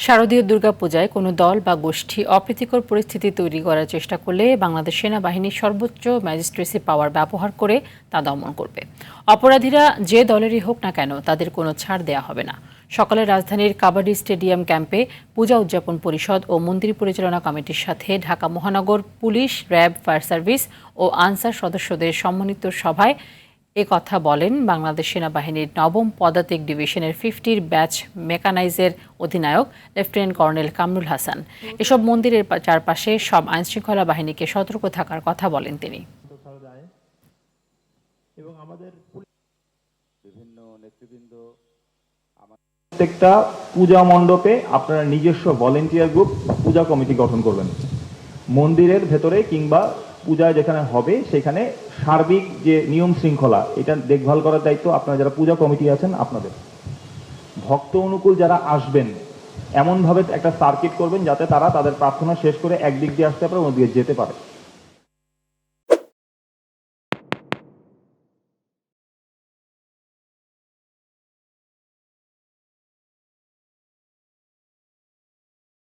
শারদীয় দুর্গাপূজায় কোনো দল বা গোষ্ঠী অপ্রীতিকর পরিস্থিতি তৈরি করার চেষ্টা করলে বাংলাদেশ সেনাবাহিনী সর্বোচ্চ ম্যাজিস্ট্রেসি পাওয়ার ব্যবহার করে তা দমন করবে। অপরাধীরা যে দলেরই হোক না কেন তাদের কোনো ছাড় দেয়া হবে না। সকালে রাজধানীর কাবাডি স্টেডিয়াম ক্যাম্পে পূজা উদযাপন পরিষদ ও মন্দির পরিচালনা কমিটির সাথে ঢাকা মহানগর পুলিশ, র্যাব, ফায়ার সার্ভিস ও আনসার সদস্যদের সম্মানিত সভায় এ কথা বলেন বাংলাদেশ সেনাবাহিনীর নবম পদাতিক ডিভিশনের ফিফটির ব্যাচ মেকানাইজের অধিনায়ক লেফটেন্যান্ট কর্নেল কামরুল হাসান। এসব মন্দিরের চারপাশে সব আইনশৃঙ্খলা বাহিনীকে সতর্ক থাকার কথা বলেন তিনি। এবং আমাদের বিভিন্ন নেতৃবৃন্দ প্রত্যেকটা পূজা মণ্ডপে আপনারা নিজস্ব ভলেন্টিয়ার গ্রুপ পূজা কমিটি গঠন করবেন। মন্দিরের ভেতরে কিংবা পূজা যেখানে হবে, সেখানে সার্বিক যে নিয়ম শৃঙ্খলা, এটা দেখভাল করার দায়িত্ব আপনারা যারা পূজা কমিটি আছেন, আপনাদের। ভক্ত অনুকূল যারা আসবেন, এমনভাবে একটা সার্কিট করবেন যাতে তারা তাদের প্রার্থনা শেষ করে একদিক দিয়ে আসতে পারে, অন্যদিকে যেতে পারে।